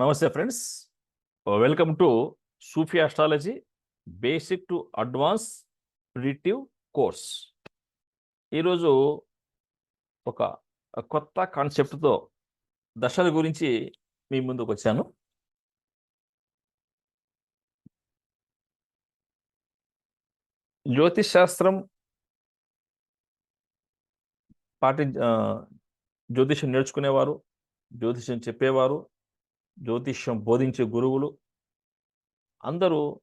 నమస్తే friends. Welcome to Sufi astrology basic to advance predictive course. ఈరోజు ఒక కొత్త కాన్సెప్ట్తో దశల గురించి మీ ముందుకు వచ్చాను. జ్యోతిష్ శాస్త్రం పాటి జ్యోతిషం జ్యోతిష్యం నేర్చుకునేవారు జ్యోతిష్యం చెప్పేవారు జ్యోతిష్యం బోధించే గురువులు అందరూ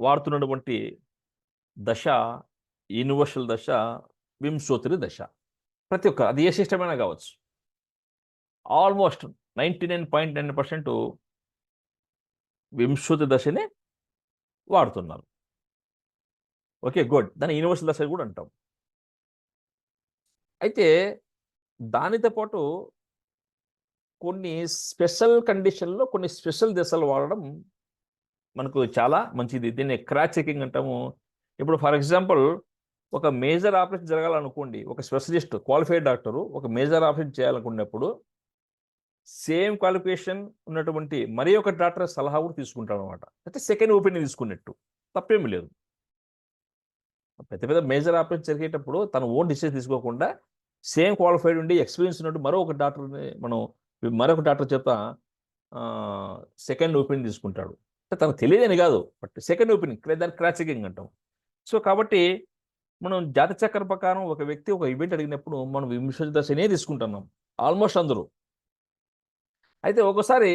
వాడుతున్నటువంటి దశ యూనివర్సల్ దశ వింశోత్రి దశ. ప్రతి ఒక్క అది ఏ సిస్టమైనా కావచ్చు. Almost ninety nine point nine percent Vimshottari దశనే వాడుతున్నారు. Okay good. దాన్ని యూనివర్సల్ దశ కూడా అంటాం. అయితే దానితో పాటు కొన్ని స్పెషల్ కండిషన్లో కొన్ని స్పెషల్ దశలు వాడడం మనకు చాలా మంచిది. దీన్ని క్రాచ్ చెకింగ్ అంటాము. ఇప్పుడు ఫర్ ఎగ్జాంపుల్ ఒక మేజర్ ఆపరేషన్ జరగాలనుకోండి ఒక స్పెషలిస్ట్ క్వాలిఫైడ్ డాక్టరు ఒక మేజర్ ఆపరేషన్ చేయాలనుకున్నప్పుడు సేమ్ క్వాలిఫికేషన్ ఉన్నటువంటి మరి ఒక డాక్టర్ సలహా కూడా తీసుకుంటాడు అనమాట అయితే సెకండ్ ఒపీనియన్ తీసుకున్నట్టు తప్పేమీ లేదు. పెద్ద పెద్ద మేజర్ ఆపరేషన్ జరిగేటప్పుడు తన ఓన్ డిసిషన్ తీసుకోకుండా సేమ్ క్వాలిఫైడ్ ఉండి ఎక్స్పీరియన్స్ ఉన్నట్టు మరో ఒక డాక్టర్ని మనం మరొక డాక్టర్ చేత సెకండ్ ఒపీనియన్ తీసుకుంటాడు. అంటే తనకు తెలియదని కాదు బట్ సెకండ్ ఒపీనియన్ దాన్ని క్రాచ్ చెకింగ్ అంటాం. సో కాబట్టి మనం జాతి చక్ర ప్రకారం ఒక వ్యక్తి ఒక ఈవెంట్ అడిగినప్పుడు మనం విమర్శ దశనే తీసుకుంటున్నాం ఆల్మోస్ట్ అందరూ. అయితే ఒకసారి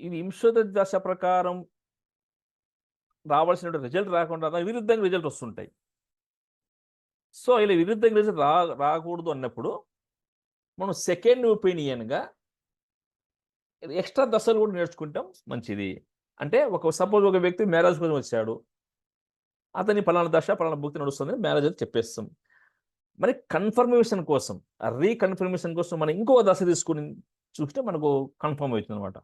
ఈ వింశోద దశ ప్రకారం రావాల్సిన రిజల్ట్ రాకుండా విరుద్ధంగా రిజల్ట్ వస్తుంటాయి. సో ఇలా విరుద్ధంగా రిజల్ట్ రా రాకూడదు అన్నప్పుడు మనం సెకండ్ ఒపీనియన్గా ఎక్స్ట్రా దశలు కూడా నేర్చుకుంటాం మంచిది. అంటే ఒక సపోజ్ ఒక వ్యక్తి మ్యారేజ్ కోసం వచ్చాడు. అతని పలానా దశ పలానా భక్తి నడుస్తుంది మ్యారేజ్ అని చెప్పేస్తాం. మరి కన్ఫర్మేషన్ కోసం రీకన్ఫర్మేషన్ కోసం మనం ఇంకో దశ తీసుకుని చూస్తే మనకు కన్ఫర్మ్ అవుతుంది అనమాట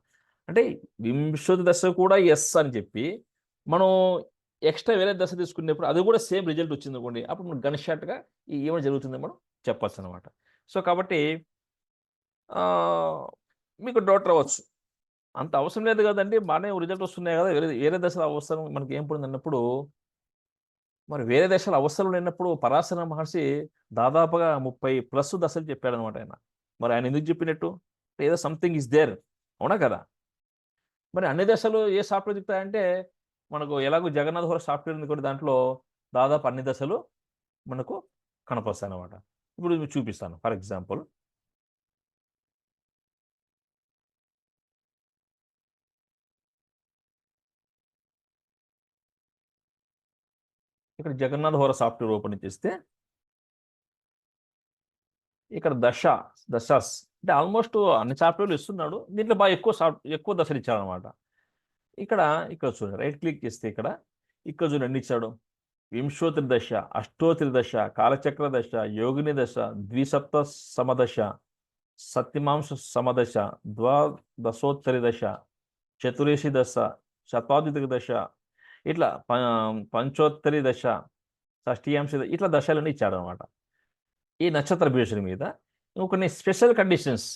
అంటే వింశోతి దశ కూడా ఎస్ అని చెప్పి మనం ఎక్స్ట్రా వేరే దశ తీసుకునేప్పుడు అది కూడా సేమ్ రిజల్ట్ వచ్చింది అనుకోండి అప్పుడు మనం గన్ షాట్గా ఏమైనా జరుగుతుంది మనం చెప్పచ్చు అనమాట సో కాబట్టి మీకు డౌట్ రావచ్చు. అంత అవసరం లేదు కదండి. బాగానే రిజల్ట్ వస్తున్నాయి కదా. వేరే వేరే దశల అవసరం మనకి ఏం పడింది అన్నప్పుడు మరి వేరే దశల అవసరం లేనప్పుడు పరాశర మహర్షి దాదాపుగా ముప్పై ప్లస్ దశలు చెప్పాడు అనమాట ఆయన. మరి ఆయన ఎందుకు చెప్పినట్టు? ఏదో సంథింగ్ ఇస్ దేర్ అవునా కదా? మరి అన్ని దశలు ఏ సాఫ్ట్వేర్ చెప్తాయంటే మనకు ఎలాగో జగన్నాథ్ సాఫ్ట్వేర్ ఉంది కూడా దాంట్లో దాదాపు అన్ని దశలు మనకు కనపస్తాయి అనమాట ఇప్పుడు మీకు చూపిస్తాను. ఫర్ ఎగ్జాంపుల్ ఇక్కడ జగన్నాథ్ హోర సాఫ్ట్వేర్ ఓపెన్ చేస్తే ఇక్కడ దశ దశాస్ అంటే ఆల్మోస్ట్ అన్ని సాఫ్ట్వేర్లు ఇస్తున్నాడు. దీంట్లో బాగా ఎక్కువ సాఫ్ట్ ఎక్కువ దశలు ఇచ్చాడనమాట ఇక్కడ ఇక్కడ చూడండి. రైట్ క్లిక్ చేస్తే ఇక్కడ ఇక్కడ చూడండి ఎన్ని ఇచ్చాడు? వింశోత్రి దశ అష్టోత్రి దశ కాలచక్ర దశ యోగిని దశ ద్విసప్త సమదశ సత్యమాంశ సమదశ ద్వాదశోత్తరి దశ చతురేషి దశ శతాధిక దశ ఇట్లా ప- పంచోత్తరి దశ షష్ఠీయాంశ దశ ఇట్లా దశలన్నీ ఇచ్చాడు అనమాట ఈ నక్షత్ర భీషుని మీద కొన్ని స్పెషల్ కండిషన్స్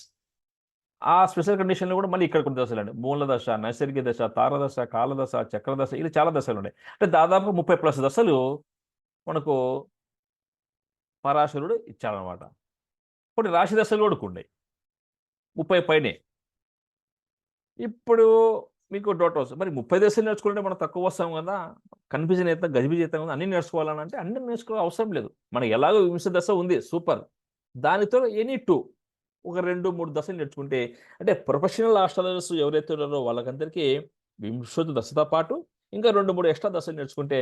ఆ స్పెషల్ కండిషన్లో కూడా మళ్ళీ ఇక్కడ కొన్ని దశలు అండి. మూల దశ నైసర్గిక దశ తారదశ కాలదశ చక్రదశ ఇలా చాలా దశలు ఉన్నాయి. అంటే దాదాపు ముప్పై ప్లస్ దశలు మనకు పరాశరుడు ఇచ్చాడనమాట కొన్ని రాశి దశలు కూడా ఉన్నాయి ముప్పై పైనే. ఇప్పుడు మీకు డౌట్ వస్తుంది మరి ముప్పై దశలు నేర్చుకుంటే మనం తక్కువ వస్తాం కదా. కన్ఫ్యూజన్ అవుతాం గజిబిజి అవుతాం కదా. అన్ని నేర్చుకోవాలని అంటే అన్ని నేర్చుకోవడం అవసరం లేదు. మనకి ఎలాగో వింశ దశ ఉంది. సూపర్. దానితో ఎనీ టూ. ఒక రెండు మూడు దశలు నేర్చుకుంటే అంటే ప్రొఫెషనల్ ఆస్ట్రాలజర్స్ ఎవరైతే ఉన్నారో వాళ్ళకందరికీ వింశోతి దశతో పాటు ఇంకా రెండు మూడు ఎక్స్ట్రా దశలు నేర్చుకుంటే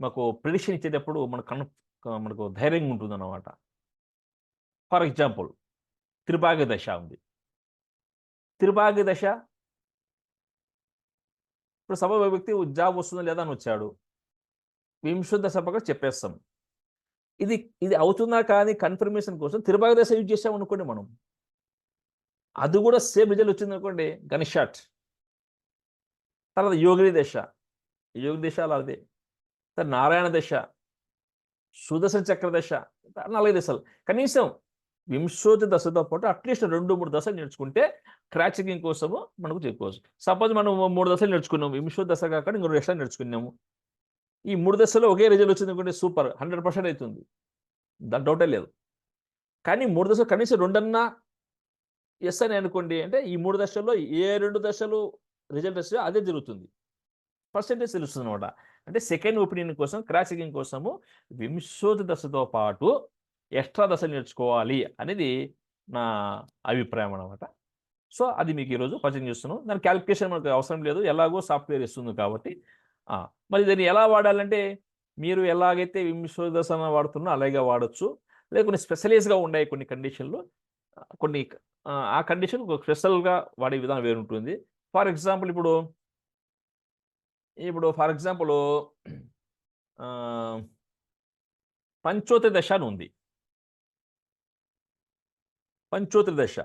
మాకు ప్రిడిక్షన్ ఇచ్చేటప్పుడు మన కన్ మనకు ధైర్యంగా ఉంటుంది అన్నమాట ఫర్ ఎగ్జాంపుల్ త్రిభాగ్య దశ ఉంది. త్రిభాగ్య దశ ఇప్పుడు సభ వ్యక్తి జాబ్ వస్తుందా లేదా అని వచ్చాడు. వింశోతి దశ చెప్పేస్తాం. ఇది ఇది అవుతుందా కానీ కన్ఫర్మేషన్ కోసం తిరుపతి దశ యూజ్ చేసాం అనుకోండి మనం. అది కూడా సేమ్ రిజల్ట్ వచ్చింది అనుకోండి గన్ తర్వాత యోగిని దశ యోగి దశ అదే. తర్వాత నారాయణ దశ సుదర్శన చక్ర దశ నాలుగు దశలు. కనీసం వింశోతి దశతో పాటు అట్లీస్ట్ రెండు మూడు దశలు నేర్చుకుంటే క్రాచింగ్ కోసము మనకు చెప్పుకోవచ్చు సపోజ్ మనం మూడు దశలు నేర్చుకున్నాం. వింశోతి దశ కాకుండా ఇంకో దశలు నేర్చుకున్నాము. ఈ మూడు దశలో ఒకే రిజల్ట్ వచ్చింది అనుకుంటే సూపర్ హండ్రెడ్ పర్సెంట్ అవుతుంది దాని డౌటే లేదు. కానీ మూడు దశలు కనీసం రెండన్నా ఎస్ అని అనుకోండి అంటే ఈ మూడు దశల్లో ఏ రెండు దశలు రిజల్ట్ వస్తే అదే జరుగుతుంది. పర్సెంటేజ్ తెలుస్తుంది అనమాట అంటే సెకండ్ ఒపీనియన్ కోసం క్రాక్ చెకింగ్ కోసము వింశోతి దశతో పాటు ఎక్స్ట్రా దశలు నేర్చుకోవాలి అనేది నా అభిప్రాయం అనమాట సో అది మీకు ఈరోజు పరిచయం చేస్తున్నాను దాని క్యాలిక్యులేషన్ మనకు అవసరం లేదు. ఎలాగో సాఫ్ట్వేర్ ఇస్తుంది కాబట్టి మరి దీన్ని ఎలా వాడాలంటే మీరు ఎలాగైతే వింశోతి వాడుతున్నా అలాగే వాడచ్చు. లేదా కొన్ని స్పెషలైజ్గా ఉన్నాయి కొన్ని కండిషన్లు కొన్ని ఆ, ఆ కండిషన్ స్పెషల్గా వాడే విధానం వేరు ఉంటుంది ఫర్ ఎగ్జాంపుల్ ఇప్పుడు ఇప్పుడు ఫర్ ఎగ్జాంపుల్ పంచోతి దశ అని ఉంది. పంచోతి దశ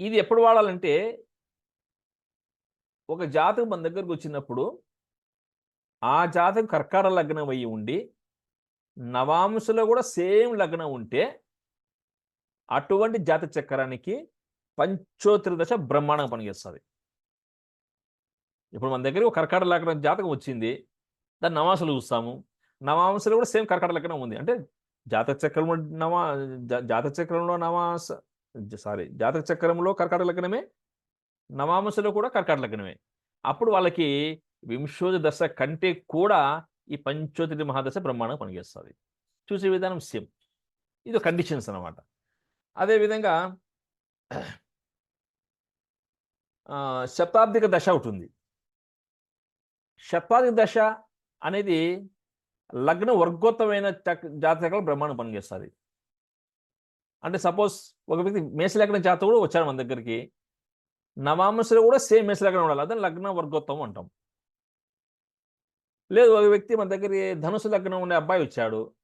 ఇది ఎప్పుడు వాడాలంటే ఒక జాతకం మన దగ్గరకు వచ్చినప్పుడు ఆ జాతకు కర్కాట లగ్నం అయ్యి ఉండి నవాంశలో కూడా సేమ్ లగ్నం ఉంటే అటువంటి జాత చక్రానికి పంచోత్రి దశ బ్రహ్మాండంగా పనిచేస్తుంది ఇప్పుడు మన దగ్గర ఒక కర్కాట లగ్నం జాతకం వచ్చింది దాన్ని నవాంశలు చూస్తాము. నవాంశలో కూడా సేమ్ కర్కాట లగ్నం ఉంది. అంటే జాతక చక్రంలో నవా జా- జాతక చక్రంలో నవాంశ సారీ జాతక చక్రంలో కర్కాట లగ్నమే నవాంశలో కూడా కర్కాట లగ్నమే. అప్పుడు వాళ్ళకి వింశోది దశ కంటే కూడా ఈ పంచోతిథి మహాదశ బ్రహ్మాండంగా పనిచేస్తుంది. చూసే విధానం సేమ్. ఇది కండిషన్స్ అన్నమాట. అదేవిధంగా ఆ, శతాబ్దిక దశ ఒకటి ఉంది. శతాబ్దిక దశ అనేది లగ్న వర్గోత్తమైన జాతకాలు బ్రహ్మాండం పనిచేస్తుంది. అంటే సపోజ్ ఒక వ్యక్తి మేషలగ్న జాతకుడు కూడా వచ్చాడు మన దగ్గరికి. నవాంశలో కూడా సేమ్ మేషలగ్నం ఉండాలి. అదే లగ్న వర్గోత్తమం అంటాం. లేదు ఒక వ్యక్తి మన దగ్గర ధనుసు లగ్నం ఉండే అబ్బాయి వచ్చాడు.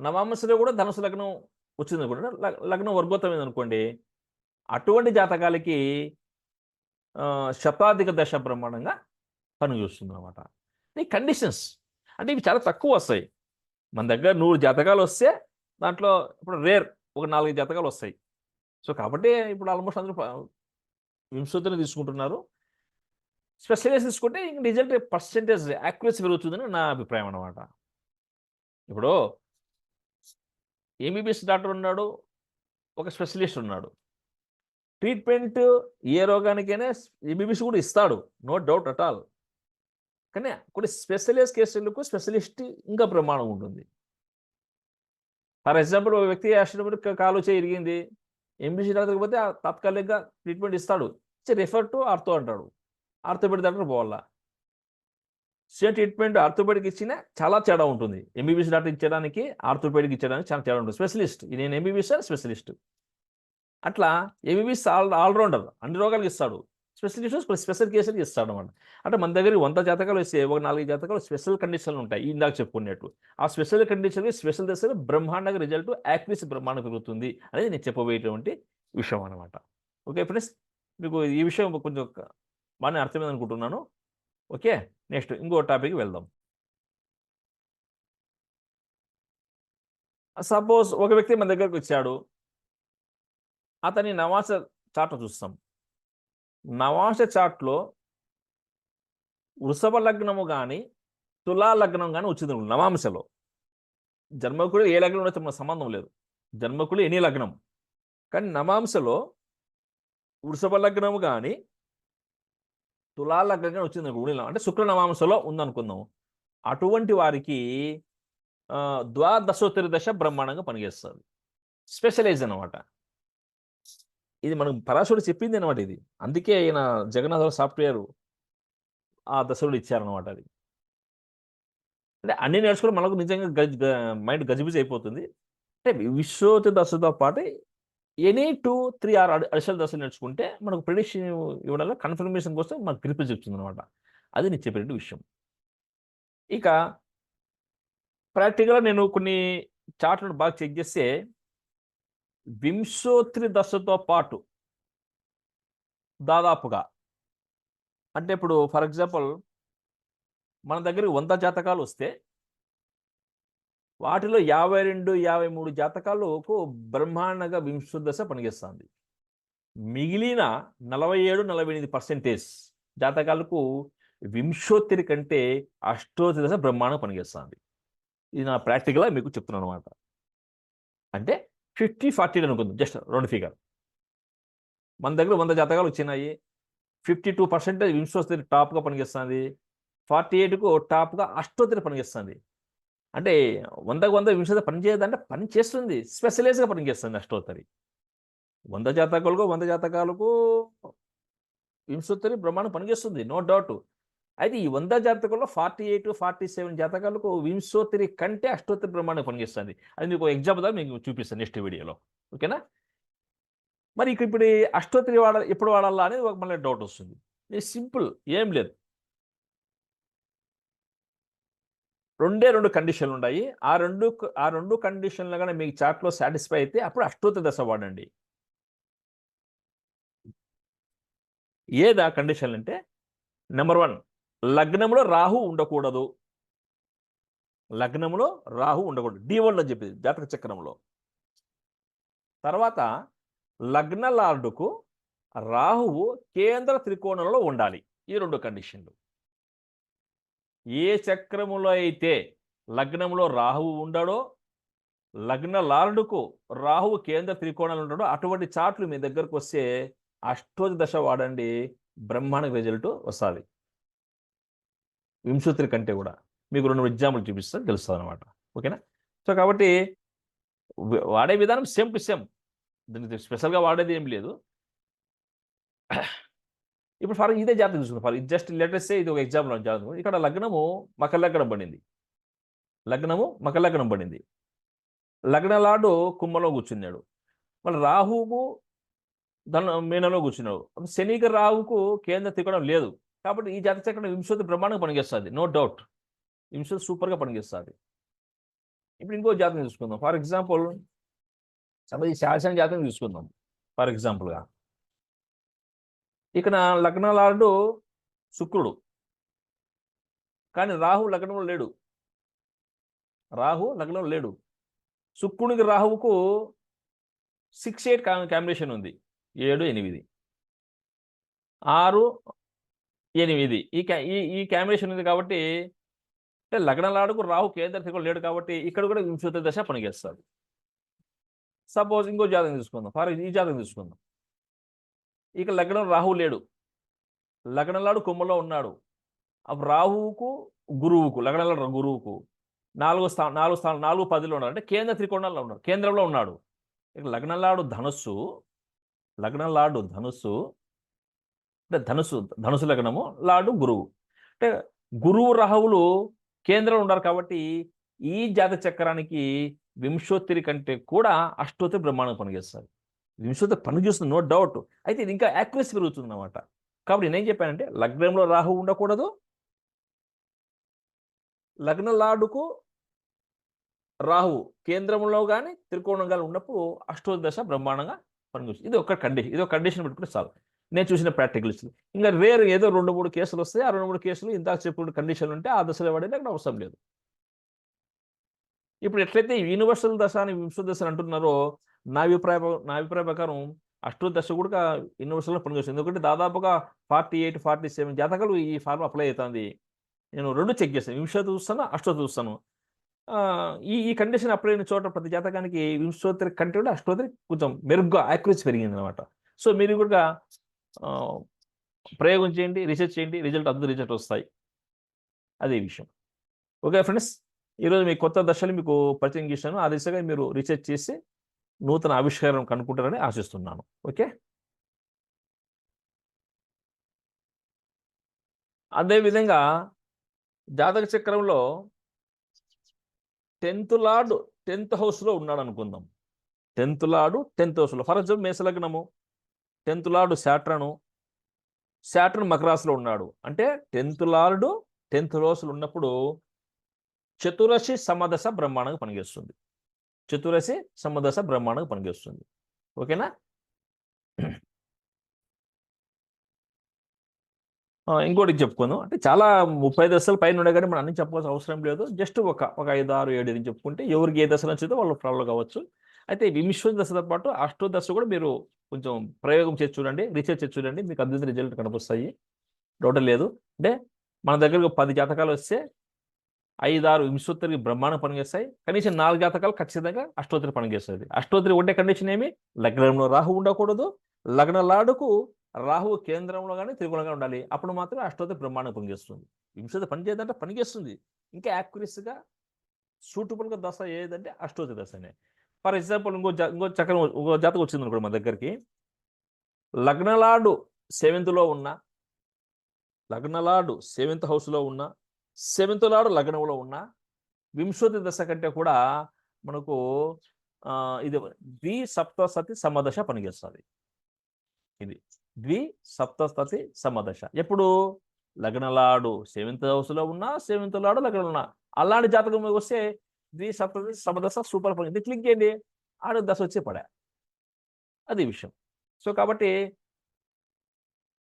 నవాంశలో కూడా ధనుసు లగ్నం వచ్చింది అనుకోండి లగ్నం వర్గోత్తమైంది అనుకోండి అటువంటి జాతకాలకి శతాధిక దశ బ్రహ్మాండంగా పనిచేస్తుంది అనమాట ఈ కండిషన్స్ అంటే ఇవి చాలా తక్కువ వస్తాయి. మన దగ్గర నూరు జాతకాలు వస్తే దాంట్లో ఇప్పుడు రేర్ ఒక నాలుగు జాతకాలు వస్తాయి. సో కాబట్టి ఇప్పుడు ఆల్మోస్ట్ అందరూ ప- వింశతిని తీసుకుంటున్నారు. స్పెషలైజ్ తీసుకుంటే ఇంక రిజల్ట్ పర్సంటేజ్ యాక్యురసీ పెరుగుతుందని నా అభిప్రాయం అనమాట ఇప్పుడు ఎంబీబీఎస్ డాక్టర్ ఉన్నాడు ఒక స్పెషలిస్ట్ ఉన్నాడు. ట్రీట్మెంట్ ఏ రోగానికైనా ఎంబీబీఎస్ కూడా ఇస్తాడు నో డౌట్ అట్ ఆల్. కానీ కొన్ని స్పెషలైజ్ కేసులకు స్పెషలిస్ట్ ఇంకా ప్రమాణం ఉంటుంది. ఫర్ ఎగ్జాంపుల్ ఒక వ్యక్తి యాక్సిడెంట్ కాలు చేయి ఇరిగింది ఎంబీసీ డాక్టర్ పోతే ఆ తాత్కాలికంగా ట్రీట్మెంట్ ఇస్తాడు. రిఫర్ టు ఆర్థో అంటాడు. ఆర్థోపెడిక్ డాక్టర్ పోవాలా? సేమ్ ట్రీట్మెంట్ ఆర్థోపెడిక్ ఇచ్చినా చాలా తేడా ఉంటుంది. ఎంబీబీఎస్ డాక్టర్ ఇచ్చడానికి ఆర్థోపెడిక్ ఇచ్చడానికి చాలా తేడా ఉంటుంది. స్పెషలిస్ట్ నేను ఎంబీబీఎస్ స్పెషలిస్ట్. అట్లా ఎంబీబీఎస్ ఆల్ ఆల్రౌండర్ అన్ని రోగాలకు ఇస్తాడు. స్పెషలిస్ట్ స్పెషల్ కేసులు ఇస్తాడు అనమాట అంటే మన దగ్గర వంద జాతకాలు వస్తే ఒక నాలుగు జాతకాలు స్పెషల్ కండిషన్లు ఉంటాయి ఇందాక చెప్పుకున్నట్టు. ఆ స్పెషల్ కండిషన్కి స్పెషల్ దశలో బ్రహ్మాండంగా రిజల్ట్ యాక్యురసీ బ్రహ్మాండం పెరుగుతుంది అనేది నేను చెప్పబోయేటువంటి విషయం అనమాట ఓకే ఫ్రెండ్స్ మీకు ఈ విషయం కొంచెం బాగానే అర్థమైంది అనుకుంటున్నాను ఓకే నెక్స్ట్ ఇంకో టాపిక్ వెళ్దాం. సపోజ్ ఒక వ్యక్తి మన దగ్గరకు వచ్చాడు. అతని నవాస చాట్ చూస్తాం. నవాస చాట్లో వృషభ లగ్నము కానీ తులా లగ్నం కానీ వచ్చింది నవాంశలో. జన్మకుడు ఏ లగ్నం అయితే మన సంబంధం లేదు. జన్మకుడు ఎనీ లగ్నం? కానీ నవాంశలో వృషభ లగ్నము కానీ తులాల లగ్నం వచ్చింది గుడిలో అంటే శుక్రనవాంశలో ఉందనుకుందాం. అటువంటి వారికి ఆ, ద్వాదశోత్తరి దశ బ్రహ్మాండంగా పనిచేస్తుంది. స్పెషలైజ్ అనమాట ఇది మనం పరాశుడు చెప్పింది అనమాట ఇది. అందుకే ఆయన జగన్నాథ సాఫ్ట్వేర్ ఆ దశలో ఇచ్చారనమాట అది. అంటే అన్ని నేర్చుకుని మనకు నిజంగా గజ్ మైండ్ గజిబిజి అయిపోతుంది. అంటే విశ్వోతి దశతో పాటు any two three or additional దశలు నేర్చుకుంటే మనకు ప్రిడిక్షన్ ఇవ్వడంలో కన్ఫర్మేషన్ కోసం మనకు గ్రిప్ చెప్తుంది అనమాట అది నేను చెప్పేటువంటి విషయం. ఇక ప్రాక్టికల్గా నేను కొన్ని చార్ట్లను బాగా చెక్ చేస్తే వింశోత్రి దశతో పాటు దాదాపుగా అంటే ఇప్పుడు ఫర్ ఎగ్జాంపుల్ మన దగ్గరికి వంద జాతకాలు వస్తే వాటిలో యాభై రెండు యాభై మూడు జాతకాలకు బ్రహ్మాండంగా వింశు దశ పనిచేస్తుంది. మిగిలిన నలభై ఏడు నలభై ఎనిమిది పర్సెంటేజ్ జాతకాలకు వింశోత్తరి కంటే అష్టోత్తరి దశ బ్రహ్మాండం పనిచేస్తుంది. ఇది నా ప్రాక్టికల్గా మీకు చెప్తున్నాను అనమాట అంటే ఫిఫ్టీ ఫార్టీ అనుకుందాం. జస్ట్ రెండు ఫిగర్ మన దగ్గర వంద జాతకాలు వచ్చినాయి. ఫిఫ్టీ టూ పర్సెంటేజ్ వింశోత్తిరి టాప్గా పనిచేస్తుంది. ఫార్టీ ఎయిట్కు టాప్గా అష్టోత్తిరి పనిచేస్తుంది. అంటే వందకు వంద వింశోత్తరి పనిచేయదంటే పని చేస్తుంది. స్పెషలైజ్గా పనిచేస్తుంది అష్టోత్తరి. వంద జాతకాలకు వంద జాతకాలకు వింశోత్తరి బ్రహ్మాండం పనిచేస్తుంది నో డౌట్. అయితే ఈ వంద జాతకాల్లో ఫార్టీ ఎయిట్ ఫార్టీ సెవెన్ జాతకాలకు వింశోత్తరి కంటే అష్టోత్తరి బ్రహ్మాండం పనిచేస్తుంది అది మీకు ఎగ్జాంపుల్ మీకు చూపిస్తాను నెక్స్ట్ వీడియోలో. ఓకేనా? మరి ఇక్కడ ఇప్పుడు అష్టోత్తరి వాడ ఎప్పుడు వాడాలా అనేది ఒక మళ్ళీ డౌట్ వస్తుంది. సింపుల్ ఏం లేదు. రెండే రెండు కండిషన్లు ఉన్నాయి ఆ రెండు ఆ రెండు కండిషన్లు కానీ మీకు చార్ట్లో సాటిస్ఫై అయితే అప్పుడు అష్టోత్తర దశ వాడండి. ఏదా కండిషన్లు అంటే నెంబర్ వన్ లగ్నంలో రాహు ఉండకూడదు. లగ్నంలో రాహు ఉండకూడదు. డి వన్లో చెప్పింది జాతక చక్రంలో తర్వాత లగ్న లార్డుకు రాహువు కేంద్ర త్రికోణంలో ఉండాలి. ఈ రెండు కండిషన్లు. ఏ చక్రములో అయితే లగ్నంలో రాహువు ఉండడో లగ్న లార్డుకు రాహువు కేంద్ర త్రికోణాలు ఉండడో అటువంటి చాట్లు మీ దగ్గరకు వస్తే అష్టోజ దశ వాడండి బ్రహ్మాండ రిజల్ట్ వస్తుంది. వింశూత్రి కంటే కూడా మీకు రెండు ఎగ్జాంపుల్ చూపిస్తాను తెలుస్తుంది అనమాట ఓకేనా? సో కాబట్టి వాడే విధానం సేమ్ టు సేమ్ దీనికి స్పెషల్గా వాడేది ఏం లేదు. ఇప్పుడు ఫర్ ఇదే జాతకం చూసుకుందాం ఫర్ జస్ట్ లెటర్స్ ఇది ఒక ఎగ్జాంపుల్ జాతకం ఇక్కడ లగ్నము మకర లగ్నం పడింది. లగ్నము మకర లగ్నం పడింది. లగ్నలాడు కుంభలో కూర్చున్నాడు. మళ్ళీ రాహువుకు ధన మీనంలో కూర్చున్నాడు. శనికి రాహుకు కేంద్ర తిక్కడం లేదు. కాబట్టి ఈ జాతక చక్రం వింశోతి బ్రహ్మాండంగా పనిచేస్తుంది. నో డౌట్ వింశోతి సూపర్గా పనిచేస్తుంది. ఇప్పుడు ఇంకో జాతకం చూసుకుందాం. ఫర్ ఎగ్జాంపుల్ సపోజ్ ఈ శాసన జాతకం చూసుకుందాం. ఫర్ ఎగ్జాంపుల్గా ఇక్కడ లగ్నలాడు శుక్రుడు. కానీ రాహు లగ్నంలో లేడు. రాహు లగ్నంలో లేడు. శుక్రునికి రాహువుకు సిక్స్ ఎయిట్ కాంబినేషన్ ఉంది. ఏడు ఎనిమిది. ఆరు ఎనిమిది. ఈ ఈ ఈ కాంబినేషన్ ఉంది కాబట్టి అంటే లగ్నలాడుకు రాహు కేంద్ర త్రికోణం లేడు కాబట్టి ఇక్కడ కూడా వింశోత్తర దశ పనిచేస్తాడు. సపోజ్ ఇంకో జాతకం తీసుకుందాం. ఫార్ ఈ జాతకం తీసుకుందాం. ఇక లగ్నం రాహువు లేడు. లగ్నంలాడు కుమ్మలో ఉన్నాడు. అప్పుడు రాహువుకు గురువుకు లగ్నంలో గురువుకు నాలుగు స్థా నాలుగు స్థానం నాలుగు పదిలో ఉన్నాడు. అంటే కేంద్ర త్రికోణాల్లో ఉన్నాడు. కేంద్రంలో ఉన్నాడు. ఇక లగ్నంలాడు ధనుస్సు లగ్నంలాడు ధనుస్సు అంటే ధనుసు ధనుసు లగ్నము లాడు గురువు. అంటే గురువు రాహువులు కేంద్రంలో ఉన్నారు కాబట్టి ఈ జాత చక్రానికి వింశోత్తిరి కంటే కూడా అష్టోత్తరి బ్రహ్మాండం పనిచేస్తారు. నిమిషంతో పని చూస్తుంది నో డౌట్ అయితే ఇది ఇంకా యాక్యురసీ పెరుగుతుంది అనమాట కాబట్టి నేనేం చెప్పానంటే లగ్నంలో రాహు ఉండకూడదు. లగ్న లాడుకు రాహు కేంద్రంలో కానీ త్రికోణం కానీ ఉన్నప్పుడు అష్టోదశ బ్రహ్మాండంగా పనిచేస్తుంది. ఇది ఒక కండిషన్ ఇది ఒక కండిషన్ పెట్టుకుంటే చాలు. నేను చూసిన ప్రాక్టికల్స్ ఇంకా వేరే ఏదో రెండు మూడు కేసులు వస్తాయి. ఆ రెండు మూడు కేసులు ఇందాక చెప్పిన కండిషన్లు ఉంటే ఆ దశలో పడేది అక్కడ అవసరం లేదు. ఇప్పుడు ఎట్లయితే యూనివర్సల్ దశ అని వింశ దశ అంటున్నారో నా అభిప్రాయ నా అభిప్రాయ ప్రకారం అష్టోదశ కూడా యూనివర్సల్లో పనిచేస్తుంది. ఎందుకంటే దాదాపుగా ఫార్టీ ఎయిట్ ఫార్టీ సెవెన్ జాతకాలు ఈ ఫార్మ్ అప్లై అవుతుంది. నేను రెండు చెక్ చేస్తాను వింశోతి చూస్తాను అష్టోతి చూస్తాను. ఈ ఈ కండిషన్ అప్లై అయిన చోట ప్రతి జాతకానికి వింశోత్తరి కంటే కూడా అష్టోత్తరి కొంచెం మెరుగ్గా యాక్యురసీ పెరిగింది అనమాట సో మీరు కూడా ప్రయోగం చేయండి రీసెర్చ్ చేయండి రిజల్ట్ అద్భుత రిజల్ట్ వస్తాయి. అదే విషయం. ఓకే ఫ్రెండ్స్ ఈరోజు మీ కొత్త దశలు మీకు పరిచయం చేశాను. ఆ దిశగా మీరు రీసెర్చ్ చేసి నూతన ఆవిష్కారం కనుక్కుంటారని ఆశిస్తున్నాను. ఓకే? అదేవిధంగా జాతక చక్రంలో టెన్త్ లార్డ్ టెన్త్ హౌస్లో ఉన్నాడు అనుకుందాం టెన్త్ లార్డు టెన్త్ హౌస్లో ఫర్ ఎగ్జాంపుల్ మేషలగ్నము టెన్త్ లార్డు శాట్రను శాట్రన్ మకరాసులో ఉన్నాడు. అంటే టెన్త్ లార్డు టెన్త్ హౌస్లో ఉన్నప్పుడు చతురశి సమదశ బ్రహ్మాండంగా పనిచేస్తుంది. చతురశి సమదశ బ్రహ్మాండంగా పనిచేస్తుంది. ఓకేనా? ఇంకోటి చెప్పుకుందాం. అంటే చాలా ముప్పై దశల పైన ఉండే కానీ మనం అన్ని చెప్పాల్సిన అవసరం లేదు. జస్ట్ ఒక ఒక ఐదు ఆరు ఏడు అని చెప్పుకుంటే ఎవరికి ఏ దశ నచ్చితే వాళ్ళు ప్రాబ్లం కావచ్చు. అయితే విమిశ్వ దశతో పాటు అష్టో దశ కూడా మీరు కొంచెం ప్రయోగం చేసి చూడండి రీసెర్చ్ చేసి చూడండి. మీకు అద్భుత రిజల్ట్ కనిపిస్తాయి డౌట్ లేదు. అంటే మన దగ్గరకు పది జాతకాలు వస్తే ఐదు ఆరు వింశోత్తరికి బ్రహ్మాండం పనిచేస్తాయి. కనీసం నాలుగు జాతకాలు ఖచ్చితంగా అష్టోత్తరి పనిచేస్తుంది. అష్టోత్తరి ఉండే కండిషన్ ఏమి? లగ్నంలో రాహు ఉండకూడదు. లగ్న లాడుకు రాహువు కేంద్రంలో కానీ త్రిగుణంగా ఉండాలి. అప్పుడు మాత్రమే అష్టోత్తరి బ్రహ్మాండం పనిచేస్తుంది. వింశోత్తరి పనిచేయదంటే పనిచేస్తుంది. ఇంకా యాక్యురసీగా సూటబుల్గా దశ ఏదంటే అష్టోత్తరి దశనే. ఫర్ ఎగ్జాంపుల్ ఇంకో ఇంకో చక్రం ఇంకో జాతకం వచ్చింది అనుకోండి మా దగ్గరికి. లగ్నలాడు సెవెంత్లో ఉన్న లగ్నలాడు సెవెంత్ హౌస్లో ఉన్న సెవెంత్ లాడు లగ్నంలో ఉన్న వింశోతి దశ కంటే కూడా మనకు ఇది ద్వి సప్తసతి సమదశ పనిచేస్తుంది. ఇది ద్వి సప్తసతి సమదశ. ఎప్పుడు? లగ్నలాడు సెవెంత్ హౌస్లో ఉన్నా సెవెంత్ లాడు లగ్నంలో ఉన్నా. అలాంటి జాతకం వస్తే ద్వి సప్తసతి సమదశ సూపర్ పని. ఇది క్లిక్ చేయండి. ఆడ దశ వచ్చే పడా. అది విషయం. సో కాబట్టి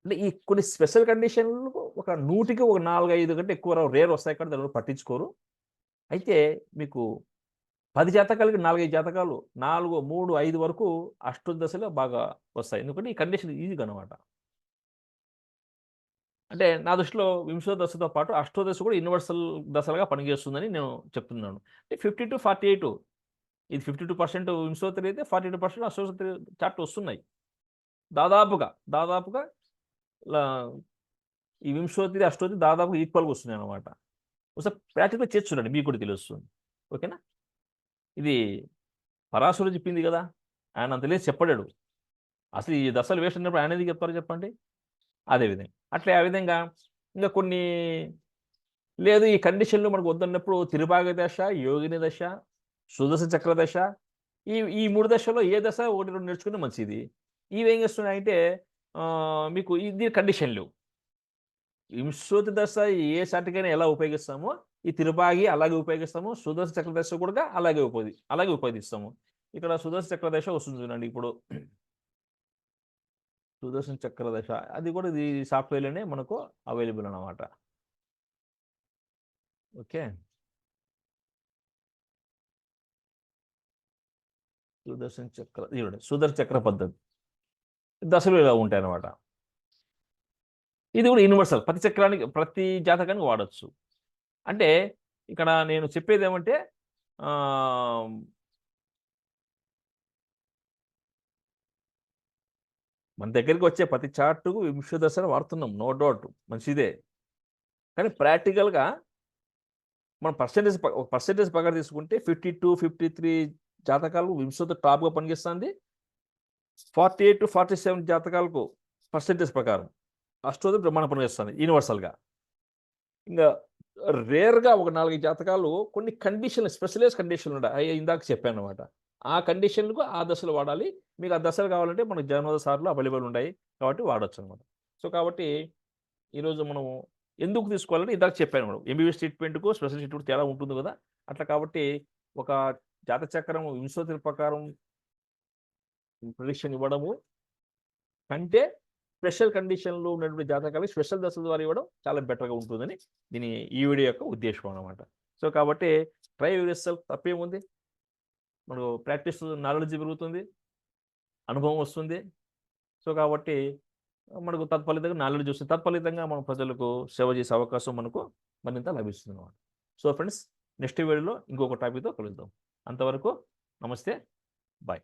అంటే ఈ కొన్ని స్పెషల్ కండిషన్లు ఒక నూటికి ఒక నాలుగు ఐదు కంటే ఎక్కువ రేర్ వస్తాయి కానీ దాని పట్టించుకోరు. అయితే మీకు పది జాతకాలకి నాలుగైదు జాతకాలు నాలుగు మూడు ఐదు వరకు అష్టదశలో బాగా వస్తాయి. ఎందుకంటే ఈ కండిషన్ ఈజీగా అనమాట అంటే నా దృష్టిలో వింశోదశతో పాటు అష్టోదశ కూడా యూనివర్సల్ దశలుగా పనిచేస్తుందని నేను చెప్తున్నాను. అంటే ఫిఫ్టీ టు ఫార్టీ ఎయిట్ ఇది ఫిఫ్టీ టూ పర్సెంట్ వింశోత్తరి అయితే forty two percent Ashtottari chart వస్తున్నాయి. దాదాపుగా దాదాపుగా ఈ వింశోత్తరి అష్టోతి దాదాపు ఈక్వల్గా వస్తున్నాయి అనమాట ఒకసారి ప్రాక్టికల్ చేసి చూడండి మీకు కూడా తెలుస్తుంది. ఓకేనా? ఇది పరాశుడు చెప్పింది కదా ఆయన అంత లేదు చెప్పడాడు అసలు ఈ దశలు వేసినప్పుడు ఆయన ఎందుకు చెప్తారు చెప్పండి? అదేవిధంగా అట్లే ఆ విధంగా ఇంకా కొన్ని లేదు ఈ కండిషన్లు మనకు వద్దన్నప్పుడు తిరుభాగ దశ యోగిని దశ సుదశ చక్ర దశ ఈ ఈ మూడు దశలో ఏ దశ ఒకటి రెండు నేర్చుకుంటే మంచిది. ఇవి ఏం చేస్తున్నాయంటే మీకు ఇది కండిషన్లు. వింశోతి దశ ఏ సాటికైనా ఎలా ఉపయోగిస్తామో ఈ తిరుపాగి అలాగే ఉపయోగిస్తాము సుదర్శ చక్రదశ కూడా అలాగే ఉపయోగి అలాగే ఉపయోగిస్తాము. ఇక్కడ సుదర్శన చక్రదశ వస్తుంది చూడండి ఇప్పుడు. సుదర్శన చక్రదశ అది కూడా ఇది సాఫ్ట్వేర్లోనే మనకు అవైలబుల్ అన్నమాట. ఓకే. సుదర్శన చక్ర చూడండి చక్ర పద్ధతి. దశలు ఇలా ఉంటాయి అన్నమాట ఇది కూడా యూనివర్సల్. ప్రతి చక్రానికి ప్రతి జాతకానికి వాడచ్చు. అంటే ఇక్కడ నేను చెప్పేది ఏమంటే మన దగ్గరికి వచ్చే ప్రతి చార్టుకు వింశ వాడుతున్నాం. No doubt. మంచిదే. కానీ ప్రాక్టికల్గా మనం పర్సెంటేజ్ ఒక పర్సెంటేజ్ తీసుకుంటే ఫిఫ్టీ టూ ఫిఫ్టీ త్రీ జాతకాలు వింశతో టాప్గా పనిచేస్తుంది. Forty eight to forty seven జాతకాలకు percentage ప్రకారం. అష్టోది బ్రహ్మాండ పనిచేస్తుంది యూనివర్సల్గా ఇంకా రేర్గా ఒక నాలుగు జాతకాలు కొన్ని కండిషన్లు స్పెషలైజ్ కండిషన్లు ఉంటాయి. అవి ఇందాక చెప్పాను అనమాట ఆ కండిషన్లకు ఆ దశలు వాడాలి. మీకు ఆ దశలు కావాలంటే మనకు జనవద సార్లు అవైలబుల్ ఉన్నాయి కాబట్టి వాడచ్చు అనమాట సో కాబట్టి ఈరోజు మనం ఎందుకు తీసుకోవాలంటే ఇందాక చెప్పాను మనం ఎంబీబీఎస్ ట్రీట్మెంట్కు స్పెషల్ ట్రీట్మెంట్ తేడా ఉంటుంది కదా. అట్లా కాబట్టి ఒక జాతచక్రం వింశోతి ప్రకారం ప్రొడిక్షన్ ఇవ్వడము. కంటే స్పెషల్ కండిషన్లో ఉన్నటువంటి జాతకాలు స్పెషల్ దశల ద్వారా ఇవ్వడం చాలా బెటర్గా ఉంటుందని దీని ఈ వీడియో యొక్క ఉద్దేశం అనమాట సో కాబట్టి ట్రై యూర్ తప్పేముంది మనకు ప్రాక్టీస్ నాలెడ్జ్ పెరుగుతుంది. అనుభవం వస్తుంది. సో కాబట్టి మనకు తత్ఫలితంగా నాలెడ్జ్ వస్తుంది. తత్ఫలితంగా మన ప్రజలకు సేవ చేసే అవకాశం మనకు మరింత లభిస్తుంది అనమాట సో ఫ్రెండ్స్ నెక్స్ట్ వీడియోలో ఇంకొక టాపిక్తో కలుద్దాం. అంతవరకు నమస్తే. బాయ్